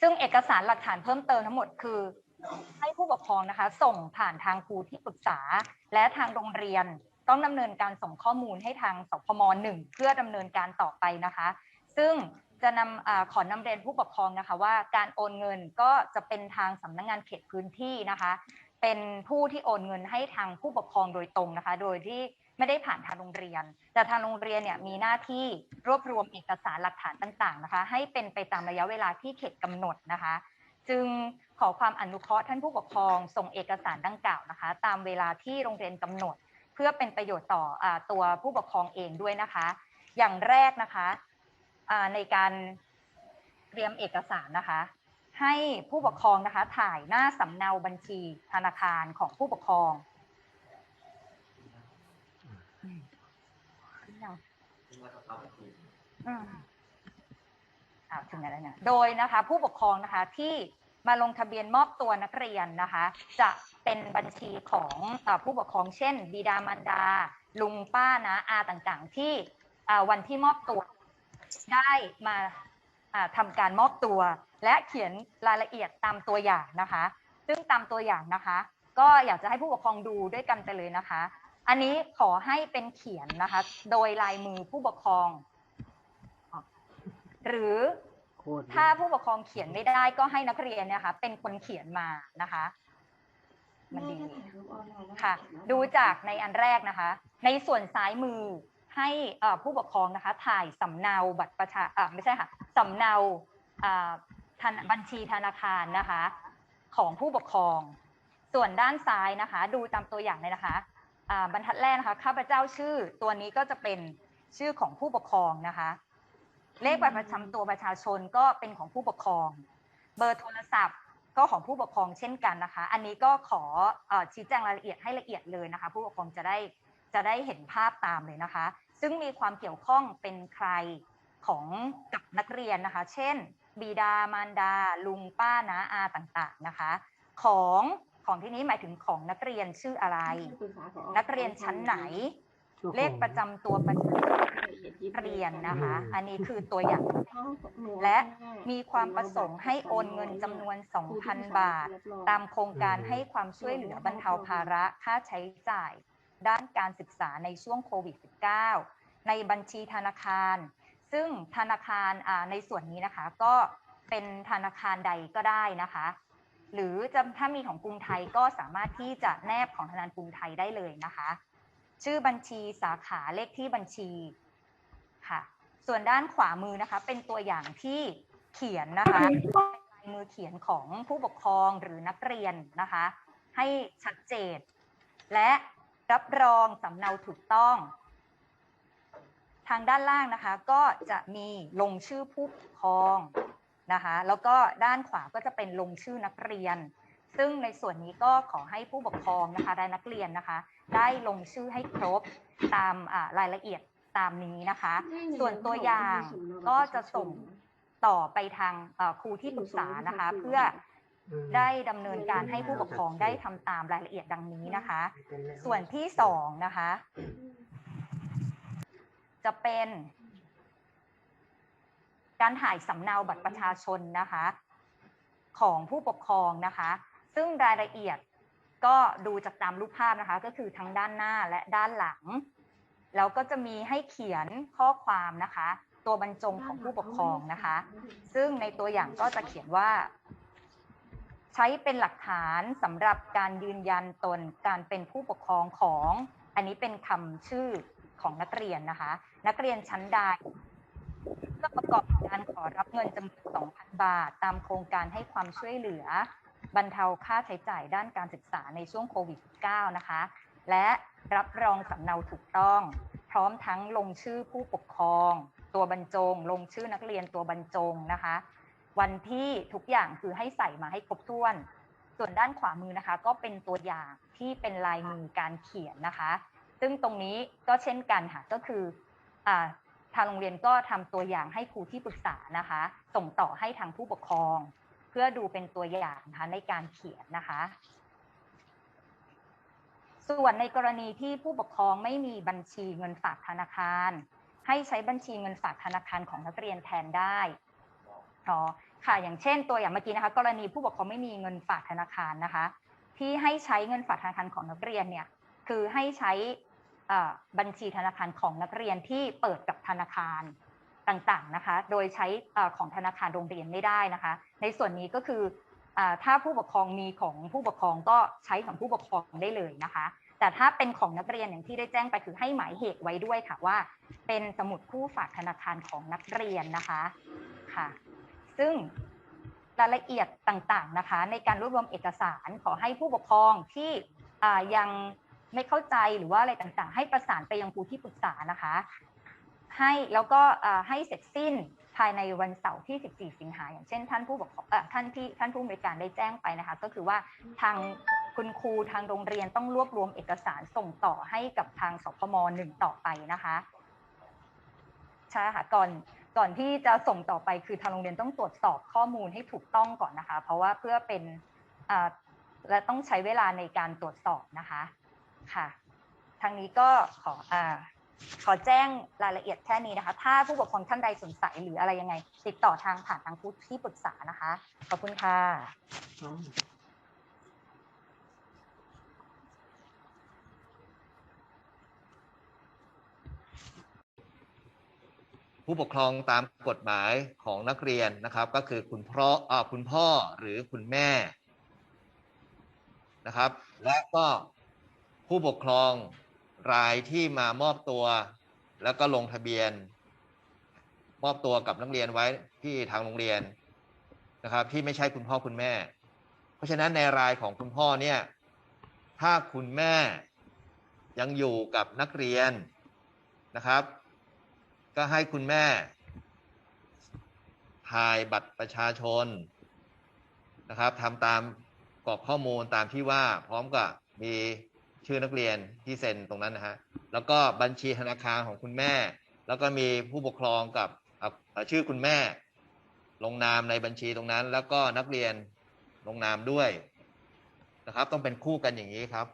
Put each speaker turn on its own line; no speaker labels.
ซึ่งเอกสารหลักฐานเพิ่มเติมทั้งหมดคือให้ผู้ปกครองนะคะ ส่งผ่านทางครูที่ปรึกษา และทางโรงเรียนต้องดำเนินการส่งข้อมูลให้ทางสพมหนึ่งเพื่อดำเนินการต่อไปนะคะ ซึ่งจะนำอาขอนำเรียนผู้ปกครองนะคะ ว่าการโอนเงินก็จะเป็นทางสำนักงานเขตพื้นที่นะคะ เป็นผู้ที่โอนเงินให้ทางผู้ปกครองโดยตรงนะคะ โดยที่ ไม่ได้ผ่านทางโรงเรียน แต่ทางโรงเรียนเนี่ยมีหน้าที่รวบรวมเอกสารหลักฐานต่างๆนะคะ ให้เป็นไปตามระยะเวลาที่เขตกำหนดนะคะ จึงขอความอนุเคราะห์ท่านผู้ปกครองส่งเอกสารดังกล่าวนะคะ ตามเวลาที่โรงเรียนกำหนด เพื่อเป็นประโยชน์ต่ออตัวผู้ปกครองเองด้วยนะคะ อย่างแรกนะคะในการเตรียมเอกสารนะคะ ให้ผู้ปกครองนะคะถ่ายหน้าสำเนาบัญชีธนาคารของผู้ปกครองอืม อืมอ่าถึงไหนแล้วเนี่ยโดยนะคะ ผู้ปกครองนะคะที่มาลงทะเบียนมอบตัวนักเรียนนะคะ จะเป็นบัญชีของอาผู้ปกครองเช่น บิดามารดา ลุงป้านะอาต่างๆ ที่อ่าวันที่มอบตัวได้มาอ่าทำการมอบตัว และเขียนรายละเอียดตามตัวอย่างนะคะ ซึ่งตามตัวอย่างนะคะ ก็อยากจะให้ผู้ปกครองดูด้วยกันไปเลยนะคะ อันนี้ขอให้เป็นเขียนนะคะ โดยลายมือผู้ปกครอง หรือ
โคตรดี
ถ้าผู้ปกครองเขียนไม่ได้ก็ให้นักเรียนเนยคะ เป็นคนเขียนมานะคะ มันดีค่ะ ดูจากในอันแรกนะคะ ในส่วนซ้ายมือให้เอ่อผู้ปกครองนะคะ ถ่ายสำเนาบัตรประชาอ่าไม่ใช่ค่ะสำเนาอ่าธนบัญชีธนาคารนะคะ ของผู้ปกครอง ส่วนด้านซ้ายนะคะ ดูตามตัวอย่างเลยนะคะอ่า บรรทัดแรกนะคะข้าพเจ้าชื่อ ตัวนี้ก็จะเป็นชื่อของผู้ปกครองนะคะ เลขบัตรประจำตัวประชาชนก็เป็นของผู้ปกครอง เบอร์โทรศัพท์ก็ของผู้ปกครองเช่นกันนะคะ อันนี้ก็ขออชี้แจงรายละเอียดให้ละเอียดเลยนะคะ ผู้ปกครองจะได้จะได้เห็นภาพตามเลยนะคะ ซึ่งมีความเกี่ยวข้องเป็นใครของกับนักเรียนนะคะ เช่น บิดามารดา ลุงป้าน้าอาต่างๆนะคะ ของ ของที่นี้หมายถึงของนักเรียนชื่ออะไร นักเรียนชั้นไหน เลขประจำตัวประจำเรียนนะคะ อันนี้คือตัวอย่าง และมีความประสงค์ให้โอนเงินจำนวน 2,000 บาท ตามโครงการให้ความช่วยเหลือบรรเทาภาระค่าใช้จ่าย ด้านการศึกษาในช่วงโควิด -19 ในบัญชีธนาคาร ซึ่งธนาคารอ่าในส่วนนี้นะคะก็เป็นธนาคารใดก็ได้นะคะ หรือจะถ้ามีของกรุงไทยก็สามารถที่จะแนบของธนาคารกรุงไทยได้เลยนะคะ ชื่อบัญชีสาขาเลขที่บัญชีค่ะ ส่วนด้านขวามือนะคะ เป็นตัวอย่างที่เขียนนะคะลายมือเขียนของผู้ปกครองหรือนักเรียนนะคะ ให้ชัดเจน และรับรองสำเนาถูกต้อง ทางด้านล่างนะคะก็จะมีลงชื่อผู้ปกครอง นะคะแล้วก็ด้านขวาก็จะเป็นลงชื่อนักเรียน ซึ่งในส่วนนี้ก็ขอให้ผู้ปกครองนะคะและนักเรียนนะคะ ได้ลงชื่อให้ครบตามอ่ารายละเอียดตามนี้นะคะ ส่วนตัวอย่างก็จะส่งต่อไปทางเอ่อครูที่ปรึกษานะคะ เพื่อได้ดำเนินการให้ผู้ปกครองได้ทำตามรายละเอียดดังนี้นะคะ ส่วนที่สองนะคะ จะเป็น การถ่ายสำเนาบัตรประชาชนนะคะ ของผู้ปกครองนะคะ ซึ่งรายละเอียดก็ดูจากตามรูปภาพนะคะ ก็คือทั้งด้านหน้าและด้านหลัง แล้วก็จะมีให้เขียนข้อความนะคะ ตัวบรรจงของผู้ปกครองนะคะ ซึ่งในตัวอย่างก็จะเขียนว่า ใช้เป็นหลักฐานสำหรับการยืนยันตนการเป็นผู้ปกครองของ อันนี้เป็นคำชื่อของนักเรียนนะคะ นักเรียนชั้นใดก็ประกอบ การขอรับเงินจำนวน2,000 บาท ตามโครงการให้ความช่วยเหลือ บรรเทาค่าใช้จ่ายด้านการศึกษาในช่วงโควิด -19 นะคะ และรับรองสำเนาถูกต้อง พร้อมทั้งลงชื่อผู้ปกครอง ตัวบรรจง ลงชื่อนักเรียนตัวบรรจงนะคะ วันที่ทุกอย่างคือให้ใส่มาให้ครบถ้วน ส่วนด้านขวามือนะคะ ก็เป็นตัวอย่างที่เป็นลายมือการเขียนนะคะ ซึ่งตรงนี้ก็เช่นกันค่ะก็คืออ่า ทางโรงเรียนก็ทำตัวอย่างให้ครูที่ปรึกษานะคะ ส่งต่อให้ทางผู้ปกครอง เพื่อดูเป็นตัวอย่างนะคะในการเขียนนะคะ ส่วนในกรณีที่ผู้ปกครองไม่มีบัญชีเงินฝากธนาคาร ให้ใช้บัญชีเงินฝากธนาคารของนักเรียนแทนได้อ๋อค่ะอย่างเช่น ตัวอย่างเมื่อกี้นะคะ กรณีผู้ปกครองไม่มีเงินฝากธนาคารนะคะ ที่ให้ใช้เงินฝากธนาคารของนักเรียนเนี่ยคือให้ใช้ บัญชีธนาคารของนักเรียนที่เปิดกับธนาคารต่างๆนะคะ โดยใช้ของธนาคารโรงเรียนไม่ได้นะคะ ในส่วนนี้ก็คือถ้าผู้ปกครองมีของผู้ปกครองก็ใช้ของผู้ปกครองได้เลยนะคะ แต่ถ้าเป็นของนักเรียนอย่างที่ได้แจ้งไปคือให้หมายเหตุไว้ด้วยค่ะว่า เป็นสมุดคู่ฝากธนาคารของนักเรียนนะคะค่ะ ซึ่งรายละเอียดต่างๆนะคะ ในการรวบรวมเอกสารขอให้ผู้ปกครองที่ยัง ไม่เข้าใจหรือว่าอะไรต่างๆ ให้ประสานไปยังครูที่ปรึกษานะคะ ให้แล้วก็ให้เสร็จสิ้นภายในวันเสาร์ที่ 14 สิงหาอย่างเช่น ท่านผู้ปกครองท่านที่ท่านผู้อำนวยการได้แจ้งไปนะคะ ก็คือว่าทางคุณครูทางโรงเรียนต้องรวบรวมเอกสารส่งต่อให้กับทางสพมหนึ่งต่อไปนะคะใช่ค่ะก่อนก่อนที่จะส่งต่อไปคือทางโรงเรียนต้องตรวจสอบข้อมูลให้ถูกต้องก่อนนะคะ เพราะว่าเพื่อเป็นและต้องใช้เวลาในการตรวจสอบนะคะ ค่ะทางนี้ก็ขออ่าขอแจ้งรายละเอียดแค่นี้นะคะ ถ้าผู้ปกครองท่านใดสงสัยหรืออะไรยังไง ติดต่อทางผ่านทางผู้ที่ปรึกษานะคะ ขอบคุณค่ะ
ผู้ปกครองตามกฎหมายของนักเรียนนะครับ ก็คือคุณพ่ออคุณพ่อหรือคุณแม่นะครับ และก็ ผู้ปกครองรายที่มามอบตัว แล้วก็ลงทะเบียน มอบตัวกับนักเรียนไว้ที่ทางโรงเรียนนะครับ ที่ไม่ใช่คุณพ่อคุณแม่ เพราะฉะนั้นในรายของคุณพ่อเนี่ย ถ้าคุณแม่ยังอยู่กับนักเรียนนะครับ ก็ให้คุณแม่ถ่ายบัตรประชาชนนะครับทำตามกรอกข้อมูลตามที่ว่าพร้อมกับมี ชื่อนักเรียนที่เซ็นตรงนั้นนะฮะแล้วก็บัญชีธนาคารของคุณแม่ แล้วก็มีผู้ปกครองกับชื่อคุณแม่ ลงนามในบัญชีตรงนั้น แล้วก็นักเรียนลงนามด้วยนะครับ ต้องเป็นคู่กันอย่างนี้ครับ